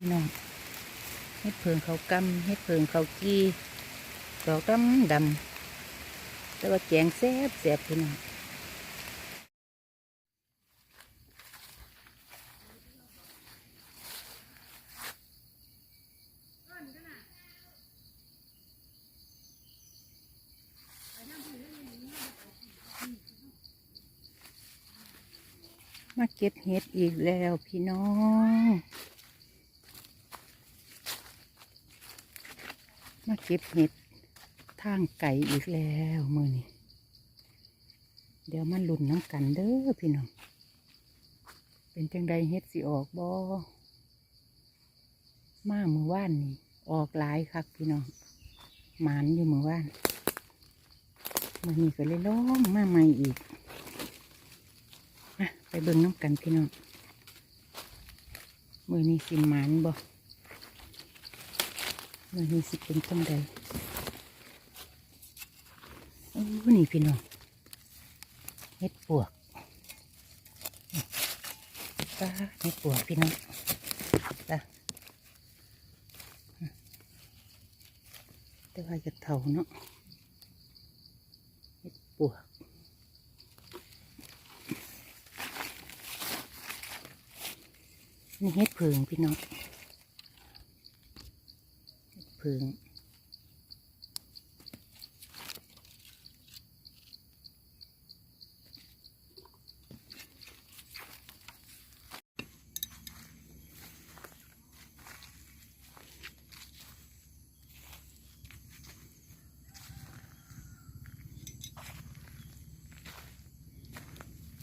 พี่น้องเฮ็ดเพิงเขากำเฮ็ดเพิงเขากี้ดอกดำดำแต่ว่าแกงแซ่บแซ่บพี่น้องมาเก็บเห็ดอีกแล้วพี่น้อง มาเก็บเห็ดทางไก่อีกแล้วมือนี้เดี๋ยวมันหลุนน้ำกันเด้อพี่น้อง เป็นจังใดเห็ดสิออกบ่มามือว่านนี่ ออกหลายคักพี่น้องหมานอยู่มือว่านมือนี้ก็เลยล้อมมาใหม่อีกไปเบิ่งน้ำกันพี่น้องมือนี้สิหมานบ่ มันมีสิเป็นจังใดโอ้นี่พี่น้องเม็ดปวกตาเม็ดปวกพี่น้องตาแต่ว่าจะเท่าเนาะเม็ดปวกนี่เห็ดเพิงพี่น้อง พึง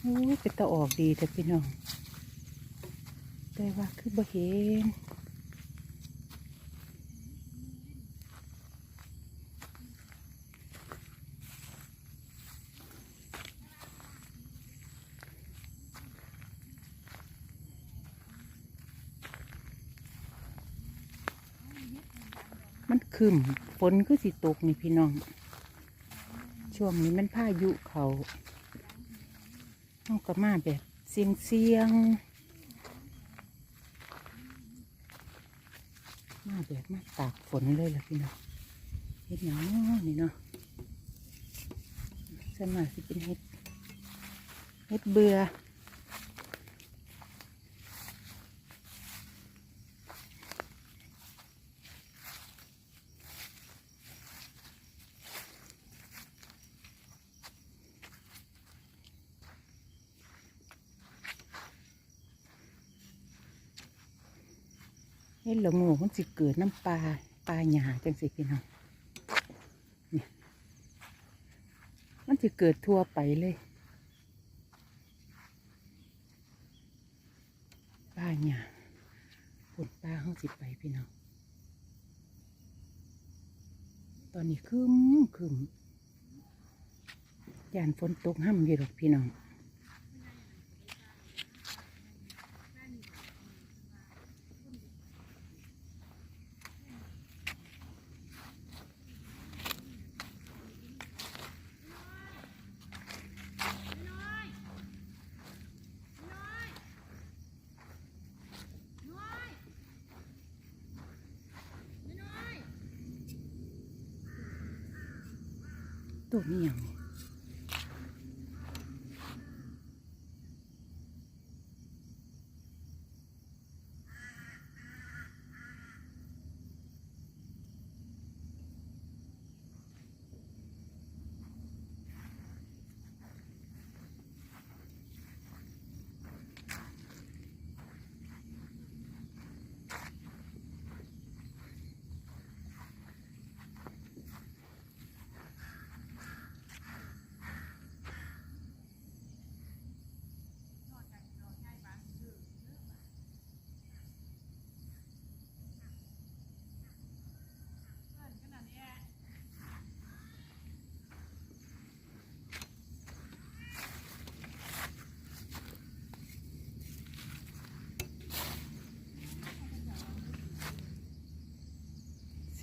โอ้เป็นตาออกดีแต่พี่น้อง แต่ว่าคือบ่เห็น มันขึ้นฝนก็สิตกนี่พี่น้อง ช่วงนี้มันพายุเขาต้องก็มาแบบเสียงเสียงมาแบบมาตากฝนเลยล่ะพี่น้องเห็ดหนานี่เนาะส่วนมากสิเป็นเห็ดเห็ดเบื่อ เห็ดละโงูมันสิเกิดน้ำปลาปลาหยาจังสิพี่น้องนี่มันสิเกิดทั่วไปเลยปลาหยาฝนปลาเขาสิไปพี่น้องตอนนี้คืมคืมยานฝนตกห้ำอยู่หรอกพี่น้อง ตัวนี้ยังนี่เ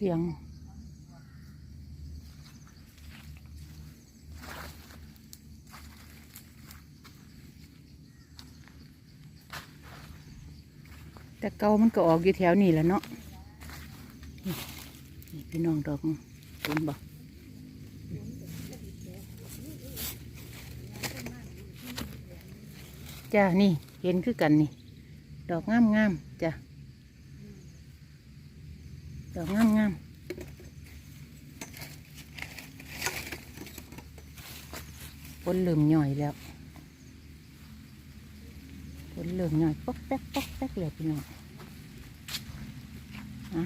สียง แต่เก่ามันก็ออกอยู่แถวนี้แหล้วเนาะนี่พี่น้องดอกนี่เห็นบอกจ้า นี่ เห็นคือกันนี่ ดอกงามงามๆจ้ะ ดอกงามงามๆฝนเริ่มหน่อยแล้วฝนเริ่มหน่อยป๊อกแป๊กป๊อกแป๊กเลยพี่น้องอะ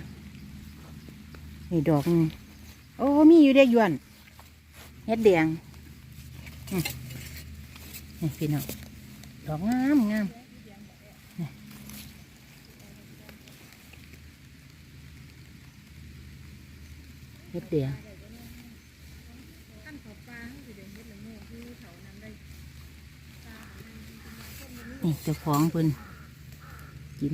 นี่ดอกโอ้มีอยู่ได้อยวนเฮ็ดแดงนี่พี่น้องดอกงามงาม เฮ็ดเดียนี่เจ้าของเพิ่นกิน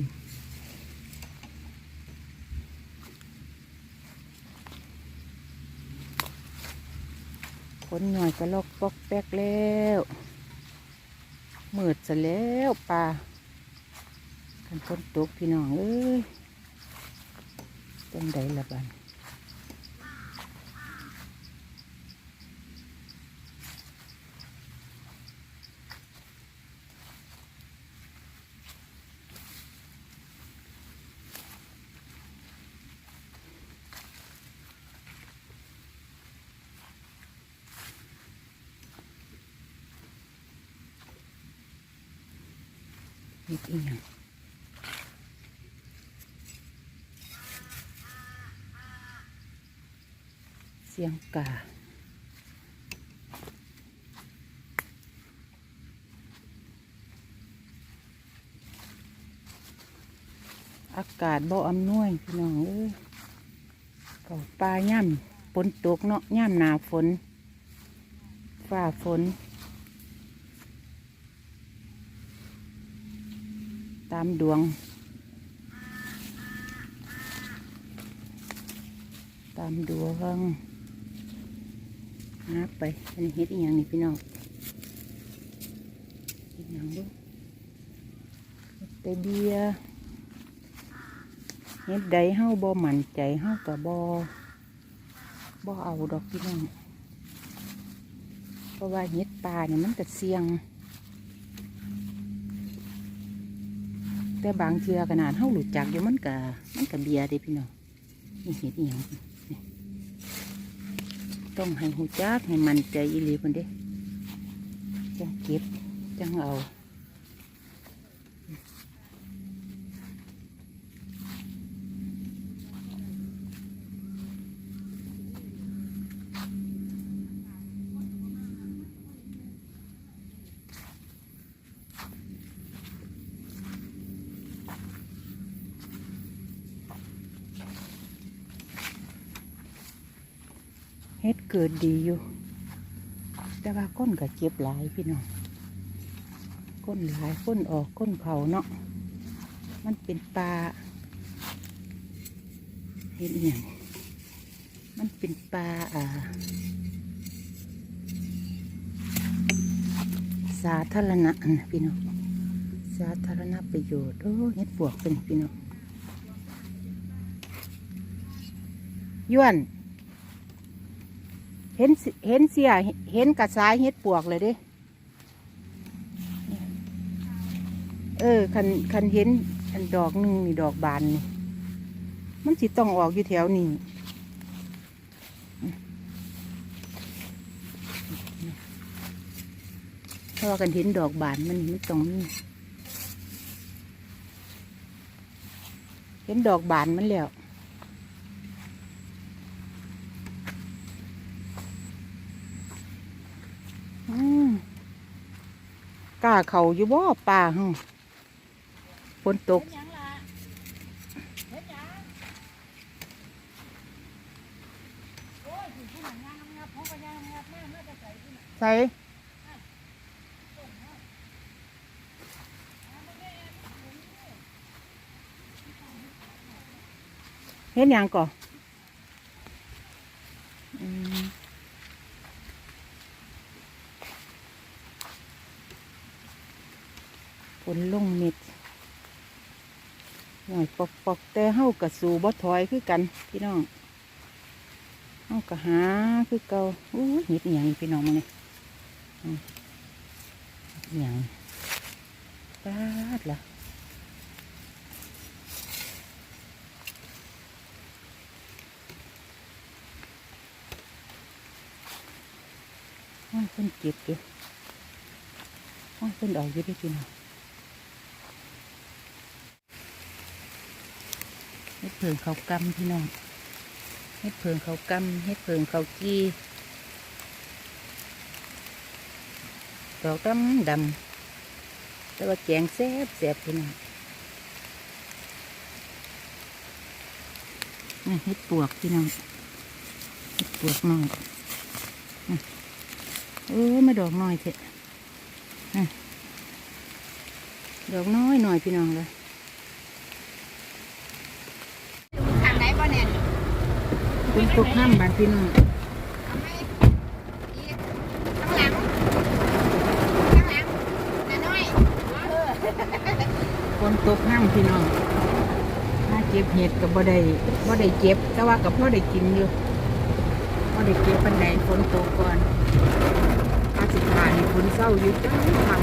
คนหน่อยก็ลอกปอกแป๊กแล้วมืดซะแล้วปลากันฝนตกพี่น้องเอ้ยจังใดละบัน เฮ็ดอีหยังเสียงกาอากาศบ่อำนวยพี่น้องเอ้ยเขาปลาย่ำฝนตกเนาะย่ำหนาฝนฟ้าฝนามดวง ตามดวงนับไป อันนี้เฮ็ดอีหยังนี่พี่น้องเฮ็ดหยังดูเตเบียเฮ็ดใดเฮาบ่มั่นใจเฮาก็บ่บ่เอาดอกพี่น้องเพราะว่าเฮ็ดปลาเนี่ยมันก็เสี่ยง แต่บางเทือขนาดเฮาหลุดจากอยู่มันกะมันกะเบียร์เด้พี่น้องนี่เห็ดอีหยังต้องให้หูจักให้มันใจอีหลีคนเด้จังเก็บจังเอา เฮ็ดเกิดดีอยู่ แต่ว่าก้นก็เจ็บหลายพี่น้องก้นหลายก้นออกก้นเผาเนาะมันเป็นปลาเห็นอย่างมันเป็นปลาอ่า สาธารณะนะพี่น้องสาธารณประโยชน์โอ้เฮ็ดปวกเป็นพี่น้องย้วน เห็นเห็นเสียเห็นกระสายเฮ็ดปวกเลยเด้เออคันคันเห็นอันดอกหนึ่งนี่ดอกบานนี่มันสิต้องออกอยู่แถวนี้เพราะว่ากันเห็นดอกบานมันมันตรงนี้เห็นดอกบานมันแล้ว อืม กล้าเขาอยู่บ่ป่าฮึฝนตกใส่เห็นยังก่ออื ฝนลงเม็ดหน่อยปอกปอกแต่เฮากระสูบ่ถอยคือกัน พี่น้องเฮากระหาคือเกาอู้เห็ดอย่างพี่น้องมาเนี่ยอย่างปาดละว่าเพิ่นเก็บอยู่ว่าเพิ่นออกอยู่เด้พี่น้อง เฮ็ดเพิงเขากำพี่น้องเฮ็ดเพิงเขากำเฮ็ดเพิงเขาจีดอกดำดำแต่ว่าแกงแซ่บแซ่บพี่น้องนี่เฮ็ดปวกพี่น้องเฮ็ดปวกน้อยเออมาดอกน้อยเถอะดอกน้อยหน่อยพี่น้องเลย ทางไหนบ่เนี่ย เป็นตกห้ามบานพี่น้องเอาไหมอีกข้างหลังข้างหลังน้าน้อยเออคนตกห้ามพี่น้องถ้าเก็บเห็ดกับบ่ได้บ่ได้เก็บ แต่ว่ากับพ่อได้กินอยู่พ่ได้เก็บปันใดฝนตกก่อนอาสิขาให้ฝนเศร้าอยู่จังทาง